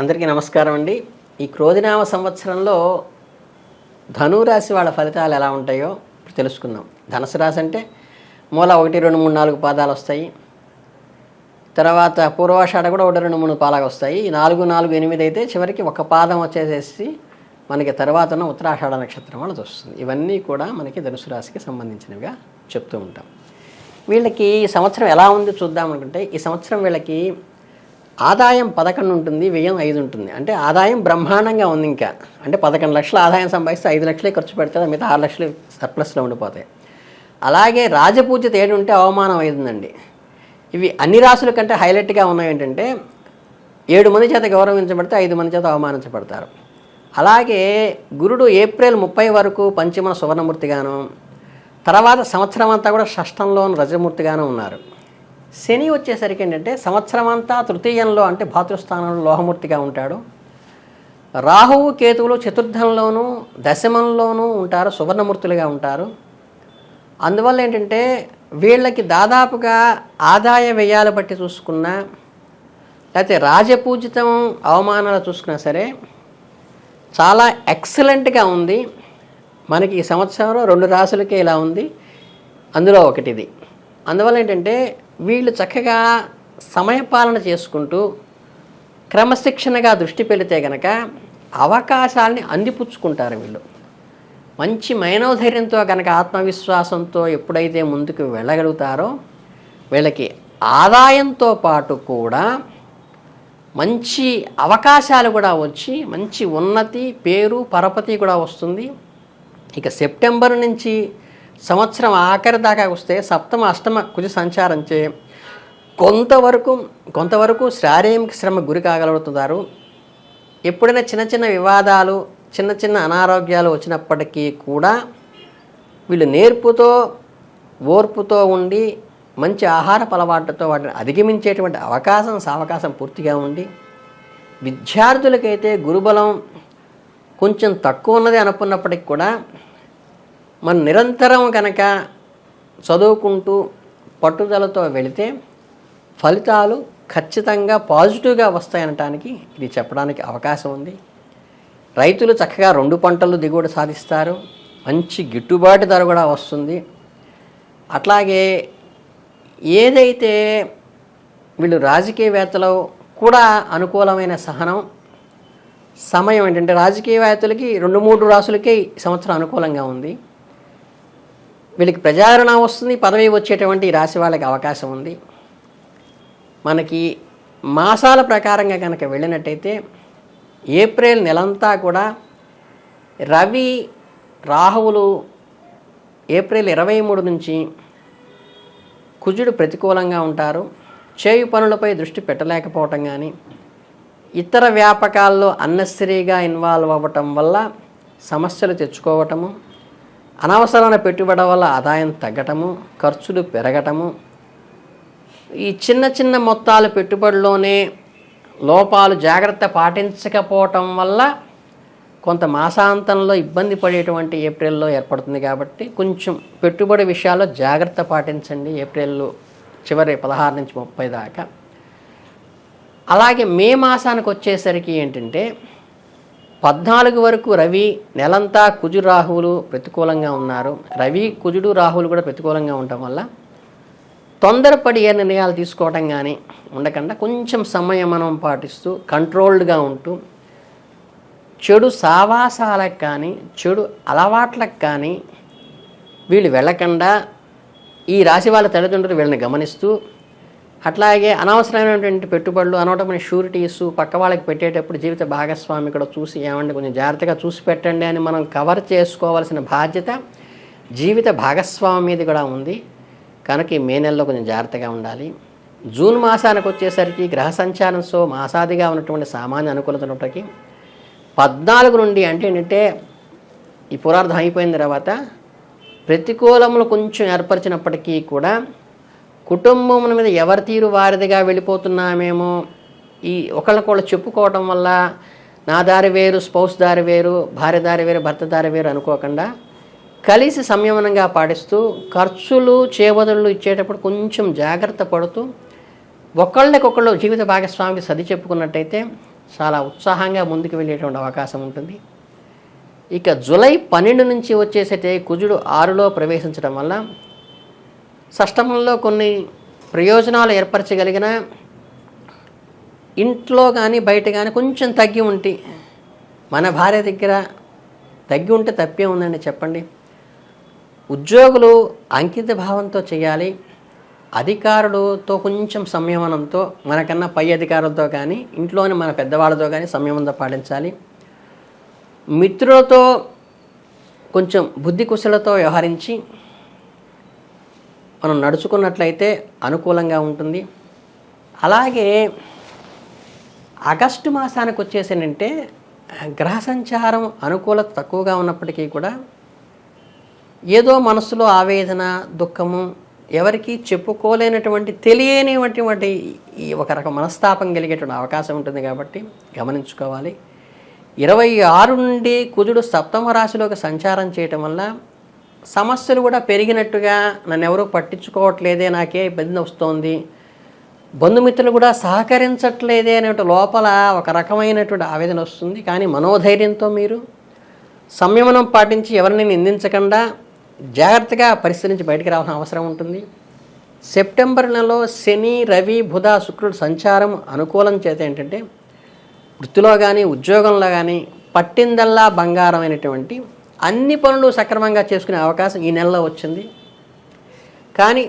అందరికీ నమస్కారం అండి. ఈ క్రోధినామ సంవత్సరంలో ధనురాశి వాళ్ళ ఫలితాలు ఎలా ఉంటాయో ఇప్పుడు తెలుసుకుందాం. ధనుసు రాశి అంటే మూల ఒకటి రెండు మూడు నాలుగు పాదాలు వస్తాయి. తర్వాత పూర్వాషాఢ కూడా ఒకటి రెండు మూడు పాలాలు వస్తాయి. ఈ నాలుగు నాలుగు ఎనిమిది అయితే చివరికి ఒక పాదం వచ్చేసేసి మనకి తర్వాత ఉన్న ఉత్తరాషాఢ నక్షత్రం వాళ్ళది వస్తుంది ఇవన్నీ కూడా మనకి ధనుసు రాశికి సంబంధించినవిగా చెప్తూ ఉంటాం. వీళ్ళకి ఈ సంవత్సరం ఎలా ఉంది చూద్దాం అనుకుంటే ఈ సంవత్సరం వీళ్ళకి ఆదాయం పదకొండు ఉంటుంది వ్యయం ఐదు ఉంటుంది. అంటే ఆదాయం బ్రహ్మాండంగా ఉంది ఇంకా. అంటే పదకొండు లక్షల ఆదాయం సంపాదిస్తే ఐదు లక్షలే ఖర్చు పెడితే మిగతా ఆరు లక్షలు సర్ప్లస్లో ఉండిపోతాయి. అలాగే రాజపూజ్యత ఏడు ఉంటే అవమానం అవుతుందండి ఇవి అన్ని రాసుల కంటే హైలైట్గా ఉన్నాయి ఏంటంటే ఏడు మంది చేత గౌరవించబడితే ఐదు మంది చేత అవమానించబడతారు. అలాగే గురుడు ఏప్రిల్ ముప్పై వరకు పంచమ సువర్ణమూర్తిగాను తర్వాత సంవత్సరం అంతా కూడా షష్టంలో రజమూర్తిగాను ఉన్నారు. శని వచ్చేసరికి ఏంటంటే సంవత్సరం అంతా తృతీయంలో అంటే భాతృస్థానంలో లోహమూర్తిగా ఉంటాడు. రాహువు కేతువులు చతుర్థంలోనూ దశమంలోనూ ఉంటారు సువర్ణమూర్తులుగా ఉంటారు. అందువల్ల ఏంటంటే వీళ్ళకి దాదాపుగా ఆదాయ వ్యయాలు బట్టి చూసుకున్నా లేకపోతే రాజపూజితం అవమానాలు చూసుకున్నా సరే చాలా ఎక్సలెంట్గా ఉంది. మనకి ఈ సంవత్సరంలో రెండు రాసులకే ఇలా ఉంది. అందులో ఒకటిది. అందువల్ల ఏంటంటే వీళ్ళు చక్కగా సమయపాలన చేసుకుంటూ క్రమశిక్షణగా దృష్టి పెడితే గనక అవకాశాలని అందిపుచ్చుకుంటారు వీళ్ళు. మంచి మైనోధైర్యంతో కనుక ఆత్మవిశ్వాసంతో ఎప్పుడైతే ముందుకు వెళ్ళగలుగుతారో వీళ్ళకి ఆదాయంతో పాటు కూడా మంచి అవకాశాలు కూడా వచ్చి మంచి ఉన్నతి పేరు పరపతి కూడా వస్తుంది. ఇక సెప్టెంబర్ నుంచి సంవత్సరం ఆఖరి దాకా వస్తే సప్తమ అష్టమ కుజ సంచారంచే కొంతవరకు కొంతవరకు శారీరక శ్రమ గురి కాగలుగుతున్నారు. ఎప్పుడైనా చిన్న చిన్న వివాదాలు చిన్న చిన్న అనారోగ్యాలు వచ్చినప్పటికీ కూడా వీళ్ళు నేర్పుతో ఓర్పుతో ఉండి మంచి ఆహార అలవాట్లతో వాటిని అధిగమించేటువంటి అవకాశం సావకాశం పూర్తిగా ఉండి విద్యార్థులకైతే గురుబలం కొంచెం తక్కువ ఉన్నది అనుకున్నప్పటికి కూడా మనం నిరంతరం కనుక చదువుకుంటూ పట్టుదలతో వెళితే ఫలితాలు ఖచ్చితంగా పాజిటివ్గా వస్తాయనటానికి ఇది చెప్పడానికి అవకాశం ఉంది. రైతులు చక్కగా రెండు పంటలు దిగుబడి సాధిస్తారు. మంచి గిట్టుబాటు ధర కూడా వస్తుంది. అట్లాగే ఏదైతే వీళ్ళు రాజకీయవేత్తలు కూడా అనుకూలమైన సహనం సమయం ఏంటంటే రాజకీయవేత్తలకి రెండు మూడు రాసులకే సంవత్సరం అనుకూలంగా ఉంది. వీళ్ళకి ప్రజాదరణ వస్తుంది పదవి వచ్చేటువంటి రాశి వాళ్ళకి అవకాశం ఉంది. మనకి మాసాల ప్రకారంగా కనుక వెళ్ళినట్టయితే ఏప్రిల్ నెలంతా కూడా రవి రాహువులు ఏప్రిల్ ఇరవై మూడు నుంచి కుజుడు ప్రతికూలంగా ఉంటారు. చేయి పనులపై దృష్టి పెట్టలేకపోవటం కానీ ఇతర వ్యాపకాల్లో అన్నెసరీగా ఇన్వాల్వ్ అవ్వటం వల్ల సమస్యలు తెచ్చుకోవటము అనవసరమైన పెట్టుబడి వల్ల ఆదాయం తగ్గటము ఖర్చులు పెరగటము. ఈ చిన్న చిన్న మొత్తాలు పెట్టుబడిలోనే లోపాలు జాగ్రత్త పాటించకపోవటం వల్ల కొంత మాసాంతంలో ఇబ్బంది పడేటువంటి ఏప్రిల్లో ఏర్పడుతుంది కాబట్టి కొంచెం పెట్టుబడి విషయాల్లో జాగ్రత్త పాటించండి ఏప్రిల్లో చివరి పదహారు నుంచి ముప్పై దాకా. అలాగే మే మాసానికి వచ్చేసరికి ఏంటంటే పద్నాలుగు వరకు రవి నెలంతా కుజు రాహువులు ప్రతికూలంగా ఉన్నారు. రవి కుజుడు రాహువులు కూడా ప్రతికూలంగా ఉండటం వల్ల తొందరపడి ఏ నిర్ణయాలు తీసుకోవటం కానీ ఉండకుండా కొంచెం సంయమనం పాటిస్తూ కంట్రోల్డ్గా ఉంటూ చెడు సావాసాలకు కానీ చెడు అలవాట్లకు కానీ వీళ్ళు వెళ్ళకుండా ఈ రాశి వాళ్ళ తల్లిదండ్రులు వీళ్ళని గమనిస్తూ అట్లాగే అనవసరమైనటువంటి పెట్టుబడులు అనవసరమైన షూరిటీస్ పక్క వాళ్ళకి పెట్టేటప్పుడు జీవిత భాగస్వామి కూడా చూసి ఏమండి కొంచెం జాగ్రత్తగా చూసి పెట్టండి అని మనం కవర్ చేసుకోవాల్సిన బాధ్యత జీవిత భాగస్వామి మీద కూడా ఉంది. కనుక ఈ మే నెలలో కొంచెం జాగ్రత్తగా ఉండాలి. జూన్ మాసానికి వచ్చేసరికి గ్రహ సంచారం సో మాసాదిగా ఉన్నటువంటి సామాన్య అనుకూలత పద్నాలుగు నుండి అంటే ఏంటంటే ఈ పురార్థం అయిపోయిన తర్వాత ప్రతికూలములు కొంచెం ఏర్పరిచినప్పటికీ కూడా కుటుంబం మీద ఎవరి తీరు వారిదిగా వెళ్ళిపోతున్నామేమో ఈ ఒకళ్ళకొకళ్ళు చెప్పుకోవటం వల్ల నా దారి వేరు స్పౌస్ దారి వేరు భార్య దారి వేరు భర్త దారి వేరు అనుకోకుండా కలిసి సంయమనంగా పాటిస్తూ ఖర్చులు చేబదులు ఇచ్చేటప్పుడు కొంచెం జాగ్రత్త పడుతూ ఒకళ్ళకొకళ్ళు జీవిత భాగస్వామికి సది చెప్పుకున్నట్టయితే చాలా ఉత్సాహంగా ముందుకు వెళ్ళేటువంటి అవకాశం ఉంటుంది. ఇక జూలై పన్నెండు నుంచి వచ్చేసైతే కుజుడు ఆరులో ప్రవేశించడం వల్ల షష్టమంలో కొన్ని ప్రయోజనాలు ఏర్పరచగలిగిన ఇంట్లో కానీ బయట కానీ కొంచెం తగ్గి ఉంటే మన భార్య దగ్గర తగ్గి ఉంటే తప్పే ఉందండి చెప్పండి. ఉద్యోగులు అంకిత భావంతో చేయాలి. అధికారులతో కొంచెం సంయమనంతో మనకన్నా పై అధికారులతో కానీ ఇంట్లోని మన పెద్దవాళ్ళతో కానీ సంయమంతో పాటించాలి. మిత్రులతో కొంచెం బుద్ధి కుశలతో వ్యవహరించి మనం నడుచుకున్నట్లయితే అనుకూలంగా ఉంటుంది. అలాగే ఆగస్టు మాసానికి వచ్చేసేనంటే గ్రహ సంచారం అనుకూలత తక్కువగా ఉన్నప్పటికీ కూడా ఏదో మనసులో ఆవేదన దుఃఖము ఎవరికి చెప్పుకోలేనటువంటి తెలియనిటువంటి ఈ ఒక రకం మనస్తాపం కలిగేటువంటి అవకాశం ఉంటుంది కాబట్టి గమనించుకోవాలి. ఇరవై ఆరు నుండి కుజుడు సప్తమ రాశిలోకి సంచారం చేయటం వల్ల సమస్యలు కూడా పెరిగినట్టుగా నన్ను ఎవరూ పట్టించుకోవట్లేదే నాకే ఇబ్బంది వస్తోంది. బంధుమిత్రులు కూడా సహకరించట్లేదే అనే లోపల ఒక రకమైనటువంటి ఆవేదన వస్తుంది. కానీ మనోధైర్యంతో మీరు సంయమనం పాటించి ఎవరిని నిందించకుండా జాగ్రత్తగా పరిస్థితి బయటకు బయటికి రావాల్సిన అవసరం ఉంటుంది. సెప్టెంబర్ నెలలో శని రవి బుధ శుక్రుడు సంచారం అనుకూలం చేత ఏంటంటే వృత్తిలో కానీ ఉద్యోగంలో కానీ పట్టిందల్లా బంగారం అయినటువంటి అన్ని పనులు సక్రమంగా చేసుకునే అవకాశం ఈ నెలలో వచ్చింది. కానీ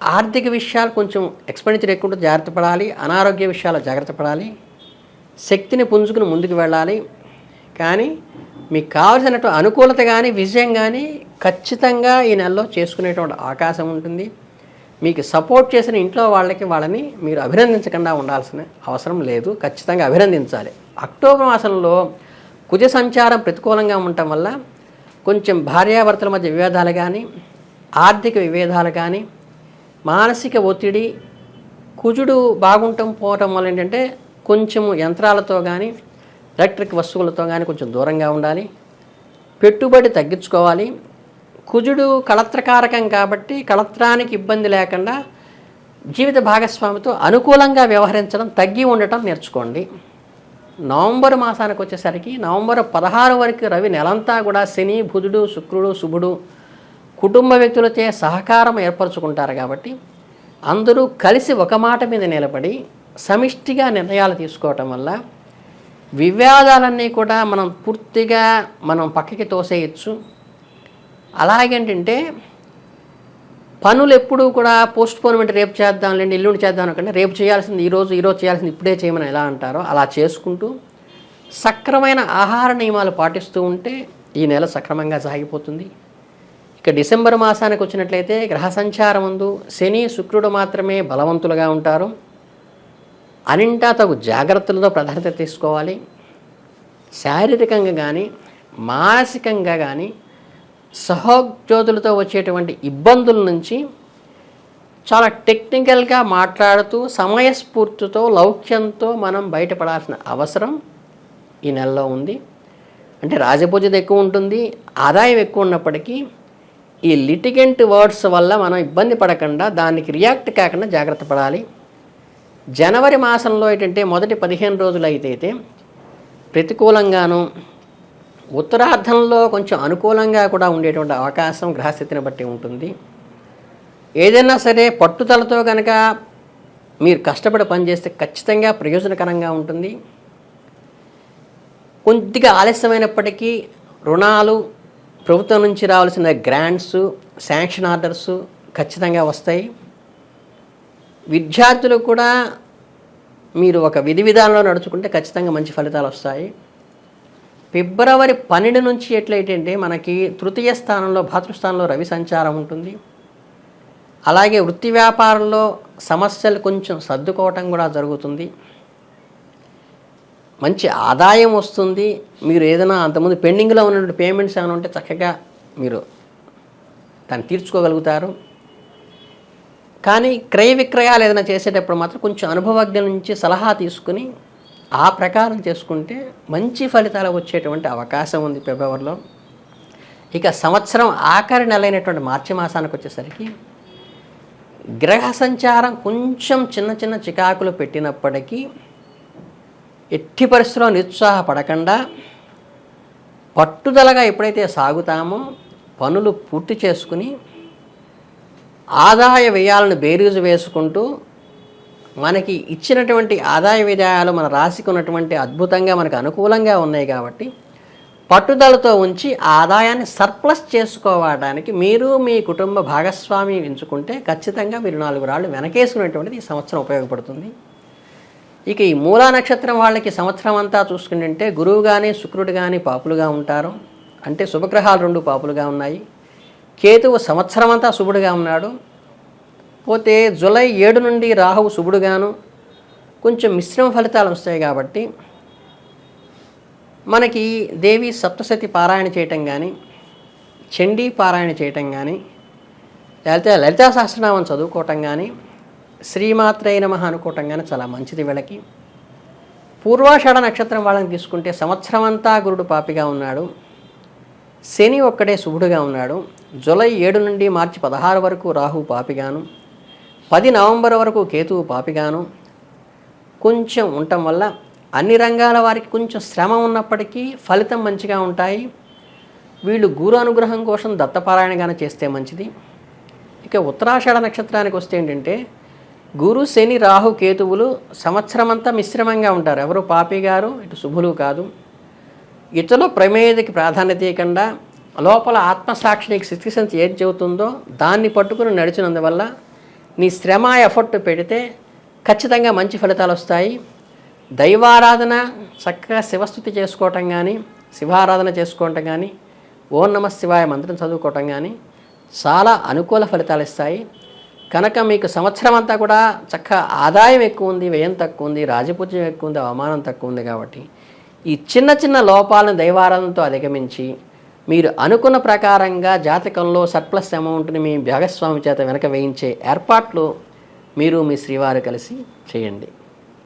ఆర్థిక విషయాలు కొంచెం ఎక్స్పెండిచర్ ఎక్కువ జాగ్రత్త పడాలి అనారోగ్య విషయాలు జాగ్రత్త పడాలి శక్తిని పుంజుకుని ముందుకు వెళ్ళాలి. కానీ మీకు కావలసినటువంటి అనుకూలత కానీ విజయం కానీ ఖచ్చితంగా ఈ నెలలో చేసుకునేటువంటి అవకాశం ఉంటుంది. మీకు సపోర్ట్ చేసిన ఇంట్లో వాళ్ళకి వాళ్ళని మీరు అభినందించకుండా ఉండాల్సిన అవసరం లేదు. ఖచ్చితంగా అభినందించాలి. అక్టోబర్ మాసంలో కుజ సంచారం ప్రతికూలంగా ఉండటం వల్ల కొంచెం భార్యాభర్తల మధ్య విభేదాలు కానీ ఆర్థిక విభేదాలు కానీ మానసిక ఒత్తిడి కుజుడు బాగుంటం పోవటం వల్ల ఏంటంటే కొంచెము యంత్రాలతో కానీ ఎలక్ట్రిక్ వస్తువులతో కానీ కొంచెం దూరంగా ఉండాలి. పెట్టుబడి తగ్గించుకోవాలి. కుజుడు కళత్రకారకం కాబట్టి కళత్రానికి ఇబ్బంది లేకుండా జీవిత భాగస్వామితో అనుకూలంగా వ్యవహరించడం తగ్గి ఉండటం నేర్చుకోండి. నవంబర్ మాసానికి వచ్చేసరికి నవంబర్ పదహారు వరకు రవి నెలంతా కూడా శని బుధుడు శుక్రుడు శుభుడు కుటుంబ వ్యక్తులచే సహకారం ఏర్పరచుకుంటారు కాబట్టి అందరూ కలిసి ఒక మాట మీద నిలబడి సమిష్టిగా నిర్ణయాలు తీసుకోవటం వల్ల వివాదాలన్నీ కూడా మనం పూర్తిగా మనం పక్కకి తోసేయచ్చు. అలాగేంటంటే పనులు ఎప్పుడూ కూడా పోస్ట్ పోన్మెంట్ రేపు చేద్దాం లేండి ఎల్లుండి చేద్దాం అనుకుంటే రేపు చేయాల్సింది ఈరోజు ఈరోజు చేయాల్సింది ఇప్పుడే చేయమని ఎలా అంటారో అలా చేసుకుంటూ సక్రమైన ఆహార నియమాలు పాటిస్తూ ఉంటే ఈ నెల సక్రమంగా సాగిపోతుంది. ఇక డిసెంబర్ మాసానికి వచ్చినట్లయితే గ్రహ సంచారం ముందు శని శుక్రుడు మాత్రమే బలవంతులుగా ఉంటారు. అనింటా తగు జాగ్రత్తలతో ప్రాధాన్యత తీసుకోవాలి. శారీరకంగా కానీ మానసికంగా కానీ సహోద్యోగులతో వచ్చేటువంటి ఇబ్బందుల నుంచి చాలా టెక్నికల్గా మాట్లాడుతూ సమయస్ఫూర్తితో లౌక్యంతో మనం బయటపడాల్సిన అవసరం ఈ నెలలో ఉంది. అంటే రాజపూజత ఎక్కువ ఉంటుంది ఆదాయం ఎక్కువ ఉన్నప్పటికీ ఈ లిటిగెంట్ వర్డ్స్ వల్ల మనం ఇబ్బంది పడకుండా దానికి రియాక్ట్ కాకుండా జాగ్రత్త పడాలి. జనవరి మాసంలో ఏంటంటే మొదటి పదిహేను రోజులు అయితే ప్రతికూలంగాను ఉత్తరార్థంలో కొంచెం అనుకూలంగా కూడా ఉండేటువంటి అవకాశం గ్రహస్థితిని బట్టి ఉంటుంది. ఏదైనా సరే పట్టుదలతో కనుక మీరు కష్టపడి పనిచేస్తే ఖచ్చితంగా ప్రయోజనకరంగా ఉంటుంది. కొద్దిగా ఆలస్యమైనప్పటికీ రుణాలు ప్రభుత్వం నుంచి రావాల్సిన గ్రాంట్స్ శాంక్షన్ ఆర్డర్స్ ఖచ్చితంగా వస్తాయి. విద్యార్థులు కూడా మీరు ఒక విధి విధానంలో నడుచుకుంటే ఖచ్చితంగా మంచి ఫలితాలు వస్తాయి. ఫిబ్రవరి పన్నెండు నుంచి ఎట్లయితే మనకి తృతీయ స్థానంలో భాతృస్థానంలో రవి సంచారం ఉంటుంది. అలాగే వృత్తి వ్యాపారంలో సమస్యలు కొంచెం సర్దుకోవటం కూడా జరుగుతుంది. మంచి ఆదాయం వస్తుంది. మీరు ఏదైనా అంతకుముందు పెండింగ్లో ఉన్నటువంటి పేమెంట్స్ ఏమైనా ఉంటే చక్కగా మీరు దాన్ని తీర్చుకోగలుగుతారు. కానీ క్రయ విక్రయాలు ఏదైనా చేసేటప్పుడు మాత్రం కొంచెం అనుభవజ్ఞ నుంచి సలహా తీసుకుని ఆ ప్రకారం చేసుకుంటే మంచి ఫలితాలు వచ్చేటువంటి అవకాశం ఉంది ఫిబ్రవరిలో. ఇక సంవత్సరం ఆఖరి నెలైనటువంటి మార్చి మాసానికి వచ్చేసరికి గ్రహ సంచారం కొంచెం చిన్న చిన్న చికాకులు పెట్టినప్పటికీ ఎట్టి పరిస్థితుల్లో నిరుత్సాహపడకుండా పట్టుదలగా ఎప్పుడైతే సాగుతామో పనులు పూర్తి చేసుకుని ఆదాయ వ్యయాలను బేరీజు వేసుకుంటూ మనకి ఇచ్చినటువంటి ఆదాయ వ్యయాలు మన రాశికి ఉన్నటువంటి అద్భుతంగా మనకు అనుకూలంగా ఉన్నాయి కాబట్టి పట్టుదలతో ఉంచి ఆదాయాన్ని సర్ప్లస్ చేసుకోవడానికి మీరు మీ కుటుంబ భాగస్వామి ఎంచుకుంటే ఖచ్చితంగా మీరు నాలుగు రాళ్ళు వెనకేసుకునేటువంటిది ఈ సంవత్సరం ఉపయోగపడుతుంది. ఇక ఈ మూలా నక్షత్రం వాళ్ళకి సంవత్సరం అంతా చూసుకుంటే గురువు కానీ శుక్రుడు కానీ పాపులుగా ఉంటారు. అంటే శుభగ్రహాలు రెండు పాపులుగా ఉన్నాయి. కేతువు సంవత్సరం అంతా శుభుడుగా ఉన్నాడు. పోతే జులై ఏడు నుండి రాహువు శుభుడుగాను కొంచెం మిశ్రమ ఫలితాలు వస్తాయి కాబట్టి మనకి దేవి సప్తసతి పారాయణ చేయటం కానీ చండీ పారాయణ చేయటం కానీ లేకపోతే లలితా సహస్రనామం చదువుకోవటం కానీ శ్రీమాత్రై నమ అనుకోవటం కానీ చాలా మంచిది వీళ్ళకి. పూర్వాషాఢ నక్షత్రం వాళ్ళని తీసుకుంటే సంవత్సరం అంతా గురుడు పాపిగా ఉన్నాడు. శని ఒక్కడే శుభుడుగా ఉన్నాడు. జూలై ఏడు నుండి మార్చి పదహారు వరకు రాహు పాపిగాను పది నవంబర్ వరకు కేతువు పాపిగాను. కొంచెం ఉండటం వల్ల అన్ని రంగాల వారికి కొంచెం శ్రమ ఉన్నప్పటికీ ఫలితం మంచిగా ఉంటాయి. వీళ్ళు గురు అనుగ్రహం కోసం దత్తపారాయణగానే చేస్తే మంచిది. ఇక ఉత్తరాషాఢ నక్షత్రానికి వస్తే ఏంటంటే గురు శని రాహు కేతువులు సంవత్సరమంతా మిశ్రమంగా ఉంటారు. ఎవరు పాపి గారు ఇటు శుభులు కాదు. ఇతరుల ప్రమేయతకి ప్రాధాన్యత ఇవ్వకుండా లోపల ఆత్మసాక్షి నీకు స్థితిశంతి ఏది చెబుతుందో దాన్ని పట్టుకుని నడిచినందువల్ల నీ శ్రమ ఎఫర్ట్ పెడితే ఖచ్చితంగా మంచి ఫలితాలు వస్తాయి. దైవారాధన చక్కగా శివస్థుతి చేసుకోవటం కానీ శివారాధన చేసుకోవటం కానీ ఓం నమ శివాయ మంత్రం చదువుకోవటం కానీ చాలా అనుకూల ఫలితాలు ఇస్తాయి. కనుక మీకు సంవత్సరం అంతా కూడా చక్క ఆదాయం ఎక్కువ ఉంది వ్యయం తక్కువ ఉంది రాజపూజ్యం ఎక్కువ ఉంది అవమానం తక్కువ ఉంది కాబట్టి ఈ చిన్న చిన్న లోపాలను దైవారాధనతో అధిగమించి మీరు అనుకున్న ప్రకారంగా జాతకంలో సర్ప్లస్ అమౌంట్ని మీ భాగస్వామి చేత వెనక వేయించే ఏర్పాట్లు మీరు మీ శ్రీవారు కలిసి చేయండి.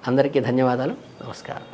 అందరికీ ధన్యవాదాలు. నమస్కారం.